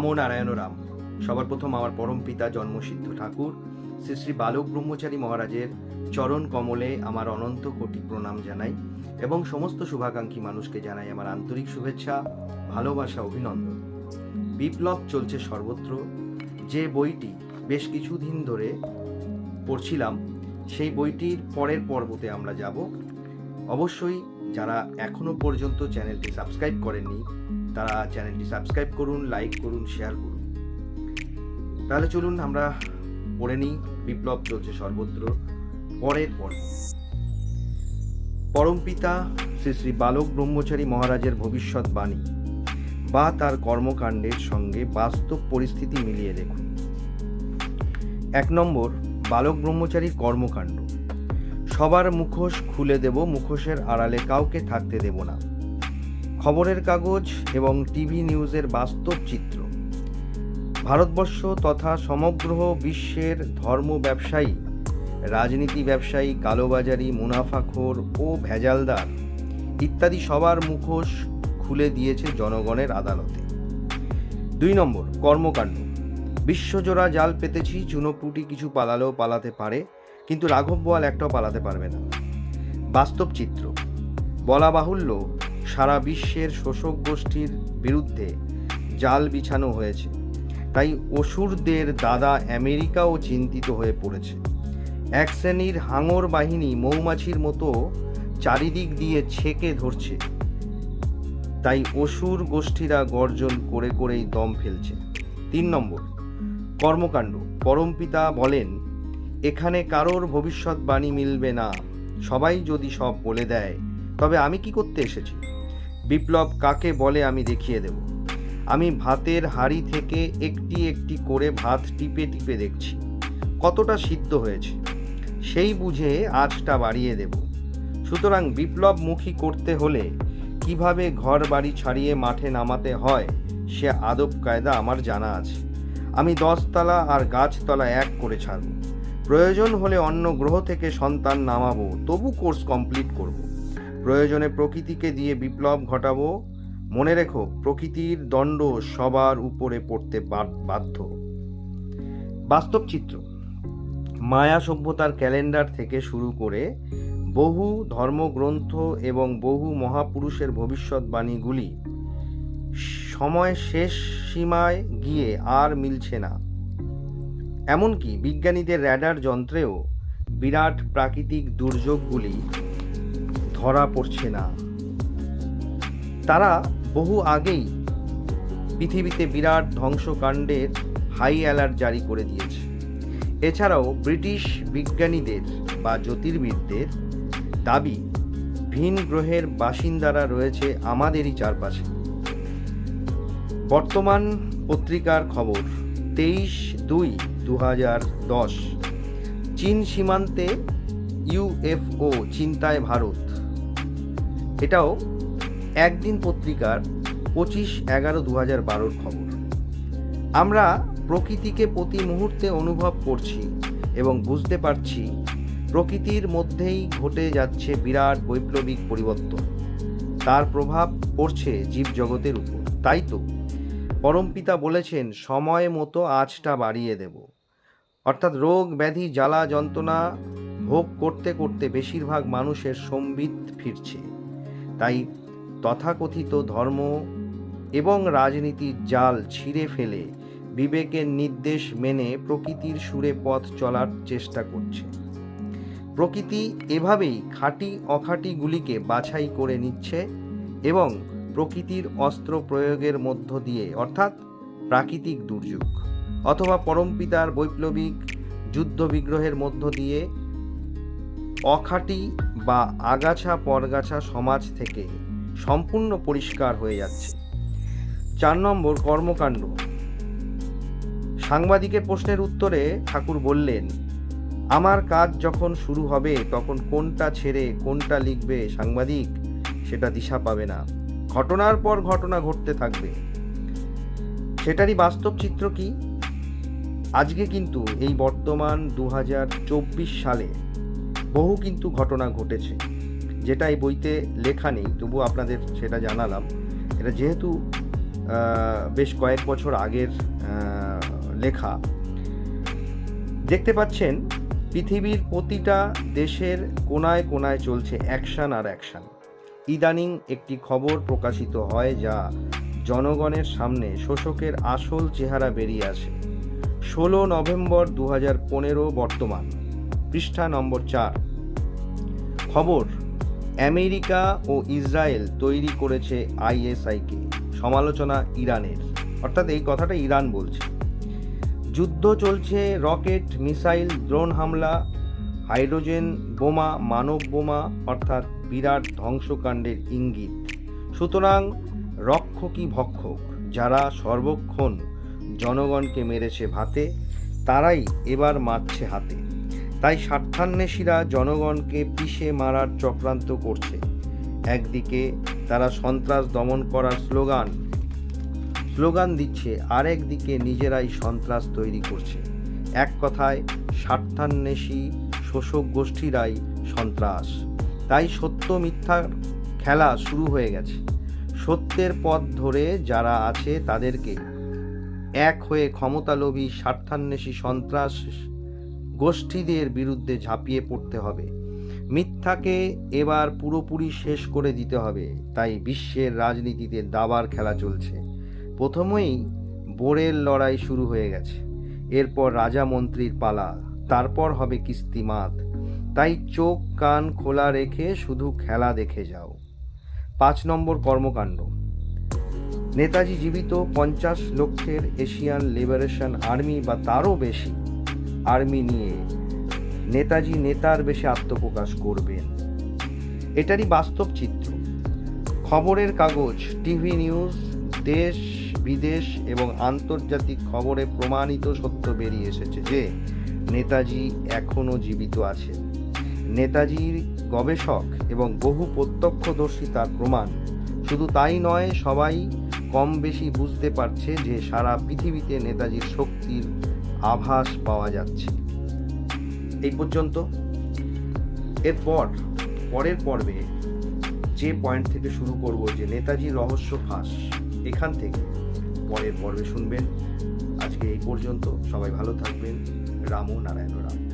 নামো নারায়ণ রাম। সবার প্রথম আমার পরম পিতা জন্মসিদ্ধ ঠাকুর, শ্রী শ্রী বালক ব্রহ্মচারী মহারাজের চরণ কমলে আমার অনন্ত কোটি প্রণাম জানাই এবং সমস্ত শুভাকাঙ্ক্ষী মানুষকে জানাই আমার আন্তরিক শুভেচ্ছা, ভালোবাসা, অভিনন্দন। বিপ্লব চলছে সর্বত্র। যে বইটি বেশ কিছুদিন ধরে পড়ছিলাম, সেই বইটির পরের পর্বতে আমরা যাব। অবশ্যই যারা এখনও পর্যন্ত চ্যানেলটি সাবস্ক্রাইব করেননি তারা চ্যানেলটি সাবস্ক্রাইব করুন লাইক করুন শেয়ার করুন। তাহলে চলুন আমরা পড়ে নিই, বিপ্লব চলছে সর্বত্র, পরের পর্ব। পরমপিতা শ্রী শ্রী বালক ব্রহ্মচারী মহারাজের ভবিষ্যৎবাণী বা তার কর্মকাণ্ডের সঙ্গে বাস্তব পরিস্থিতি মিলিয়ে দেখুন এক নম্বর, বালক ব্রহ্মচারীর কর্মকাণ্ড। সবার মুখোশ খুলে দেব, মুখোশের আড়ালে কাউকে থাকতে দেব না। খবরের কাগজ এবং টিভি নিউজের বাস্তব চিত্র। ভারতবর্ষ তথা সমগ্র বিশ্বের ধর্ম ব্যবসায়ী, রাজনীতি ব্যবসায়ী, কালোবাজারি, মুনাফাখোর ও ভেজালদার ইত্যাদি সবার মুখোশ খুলে দিয়েছে জনগণের আদালতে। দুই নম্বর, কর্মকাণ্ড। বিশ্বজোড়া জাল পেতেছি, চুনোপুটি কিছু পালালেও পালাতে পারে, কিন্তু রাঘব বোয়াল একটাও পালাতে পারবে না। বাস্তব চিত্র। বলা বাহুল্য সারা বিশ্বের শোষক গোষ্ঠীর বিরুদ্ধে জাল বিছানো হয়েছে। তাই অসুরদের দাদা আমেরিকাও চিন্তিত হয়ে পড়েছে। এক শ্রেণির হাঙর বাহিনী মৌমাছির মতো চারিদিক দিয়ে ছেকে ধরছে। তাই অসুর গোষ্ঠীরা গর্জন করে করেই দম ফেলছে। তিন নম্বর, কর্মকাণ্ড। পরমপিতা বলেন, এখানে কারোর ভবিষ্যৎবাণী মিলবে না। সবাই যদি সব বলে দেয় তবে আমি কি করতে এসেছি? বিপ্লব কাকে বলে আমি দেখিয়ে দেব। আমি ভাতের হাড়ি থেকে একটি একটি করে ভাত টিপে টিপে দেখছি। কতটা সিদ্ধ হয়েছে? সেই বুঝে আঁচটা বাড়িয়ে দেব। সুতরাং বিপ্লবমুখী করতে হলে কীভাবে ঘর বাড়ি ছাড়িয়ে মাঠে নামাতে হয়, সে আদব কায়দা আমার জানা আছে। আমি দশতলা আর গাছতলা এক করে ছাড়ব। প্রয়োজন হলে অন্য গ্রহ থেকে সন্তান নামাবো, তবু কোর্স কমপ্লিট করব। প্রয়োজনে প্রকৃতিকে দিয়ে বিপ্লব ঘটাবো। মনে রেখো, প্রকৃতির দণ্ড সবার উপরে পড়তে বাধ্য। বাস্তব চিত্র। মায়া সভ্যতার ক্যালেন্ডার থেকে শুরু করে বহু ধর্মগ্রন্থ এবং বহু মহাপুরুষের ভবিষ্যৎবাণীগুলি সময় শেষ সীমায় গিয়ে আর মিলছে না। এমনকি বিজ্ঞানীদের র্যাডার যন্ত্রেও বিরাট প্রাকৃতিক দুর্যোগগুলি ধরা পড়ছে না। তারা বহু আগেই পৃথিবীতে বিরাট ধ্বংসকাণ্ডের হাই অ্যালার্ট জারি করে দিয়েছে। এছাড়াও ব্রিটিশ বিজ্ঞানীদের বা জ্যোতির্বিদদের দাবি, ভিন গ্রহের বাসিন্দারা রয়েছে আমাদেরই চারপাশে। বর্তমান পত্রিকার খবর, তেইশ দুই দু হাজার দশ, চীন সীমান্তে ইউএফও, চিন্তায় ভারত। এটাও একদিন পত্রিকার পঁচিশ এগারো দু হাজার বারোর খবর। আমরা প্রকৃতিকে প্রতি মুহূর্তে অনুভব করছি এবং বুঝতে পারছি প্রকৃতির মধ্যেই ঘটে যাচ্ছে বিরাট বৈপ্লবিক পরিবর্তন। তার প্রভাব পড়ছে জীবজগতের উপর। তাই তো, পরমপিতা বলেছেন, সময় মতো আঁচটা বাড়িয়ে দেব। অর্থাৎ রোগ, ব্যাধি, জ্বালা, যন্ত্রণা ভোগ করতে করতে বেশিরভাগ মানুষের সম্বিত ফিরছে। তাই তথাকথিত ধর্ম এবং রাজনীতির জাল ছিঁড়ে ফেলে বিবেকের নির্দেশ মেনে প্রকৃতির সুরে পথ চলার চেষ্টা করছে। প্রকৃতি এভাবেই খাঁটি অখাঁটিগুলিকে বাছাই করে নিচ্ছে এবং প্রকৃতির অস্ত্র প্রয়োগের মধ্য দিয়ে, অর্থাৎ প্রাকৃতিক দুর্যোগ অথবা পরমপিতার বৈপ্লবিক যুদ্ধ বিগ্রহের মধ্য দিয়ে অখাঁটি বা আগাছা পরগাছা সমাজ থেকে সম্পূর্ণ পরিষ্কার হয়ে যাচ্ছে। চার নম্বর কর্মকাণ্ড। সাংবাদিকের প্রশ্নের উত্তরে ঠাকুর বললেন, আমার কাজ যখন শুরু হবে, তখন কোনটা ছেড়ে কোনটা লিখবে সাংবাদিক, সেটা দিশা পাবে না। ঘটনার পর ঘটনা ঘটতে থাকবে। সেটারই বাস্তব চিত্র কি? আজকে কিন্তু এই বর্তমান দু হাজার চব্বিশ সালে বহু কিন্তু ঘটনা ঘটেছে। যেটা এই বইতে লেখা নেই, তবু আপনাদের সেটা জানালাম। এটা যেহেতু বেশ কয়েক বছর আগের লেখা। দেখতে পাচ্ছেন, পৃথিবীর প্রতিটা দেশের কোনায় কোনায় চলছে অ্যাকশন আর অ্যাকশন। ইদানিং একটি খবর প্রকাশিত হয় যা জনগণের সামনে শোষকের আসল চেহারা বেরিয়ে আসে। ষোলো নভেম্বর দু হাজার পনেরো বর্তমান। পৃষ্ঠা নম্বর চার। খবর, আমেরিকা ও ইসরায়েল তৈরি করেছে আইএসআইকে। সমালোচনা ইরানের। অর্থাৎ এই কথাটা ইরান বলছে। যুদ্ধ চলছে, রকেট, মিসাইল, ড্রোন হামলা, হাইড্রোজেন বোমা, মানব বোমা, অর্থাৎ বিরাট ধ্বংসকাণ্ডের ইঙ্গিত। সুতরাং রক্ষকই ভক্ষক। যারা সর্বক্ষণ জনগণকে মেরেছে ভাতে, তারাই এবার মারছে হাতে। তাই স্বার্থান্বেষীরা জনগণকে পিষে মারার চক্রান্ত করছে। একদিকে তারা সন্ত্রাস দমন করার স্লোগান স্লোগান দিচ্ছে আর একদিকে নিজেরাই সন্ত্রাস তৈরি করছে। এক কথায়, স্বার্থান্বেষী, শোষক গোষ্ঠীরাই সন্ত্রাস। তাই সত্য মিথ্যার খেলা শুরু হয়ে গেছে। সত্যের পথ ধরে যারা আছে তাদেরকে এক হয়ে ক্ষমতালোভী, স্বার্থান্বেষী সন্ত্রাস গোষ্ঠীদের বিরুদ্ধে ঝাঁপিয়ে পড়তে হবে। মিথ্যাকে এবার পুরোপুরি শেষ করে দিতে হবে। তাই বিশ্বের রাজনীতিতে দাবার খেলা চলছে। প্রথমেই বোরের লড়াই শুরু হয়ে গেছে। এরপর রাজা মন্ত্রীর পালা, তারপর হবে কিস্তিমাত তাই চোখ কান খোলা রেখে শুধু খেলা দেখে যাও। পাঁচ নম্বর কর্মকাণ্ড। নেতাজি জীবিত পঞ্চাশ লক্ষের এশিয়ান লিবারেশন আর্মি বা তারও বেশি। আর্মি নিয়ে। নেতাজি নেতার বেশে আত্মপ্রকাশ করবেন। এটারই বাস্তব চিত্র। খবরের কাগজ, টিভি নিউজ, দেশ, বিদেশ এবং আন্তর্জাতিক খবরে প্রমাণিত সত্য বেরিয়ে এসেছে যে, নেতাজি এখনও জীবিত আছেন। নেতাজির গবেষক এবং বহু প্রত্যক্ষদর্শী তার প্রমাণ। শুধু তাই নয়, সবাই কম বেশি বুঝতে পারছে যে সারা পৃথিবীতে নেতাজির শক্তির আভাস পাওয়া যাচ্ছে। এই পর্যন্ত, এরপর, পরের পর্বে যে পয়েন্ট থেকে শুরু করব যে নেতাজি রহস্য ফাঁস, এখান থেকে পরের পর্বে শুনবেন। আজকে এই পর্যন্ত, সবাই ভালো থাকবেন। রামু নারায়ণ রাম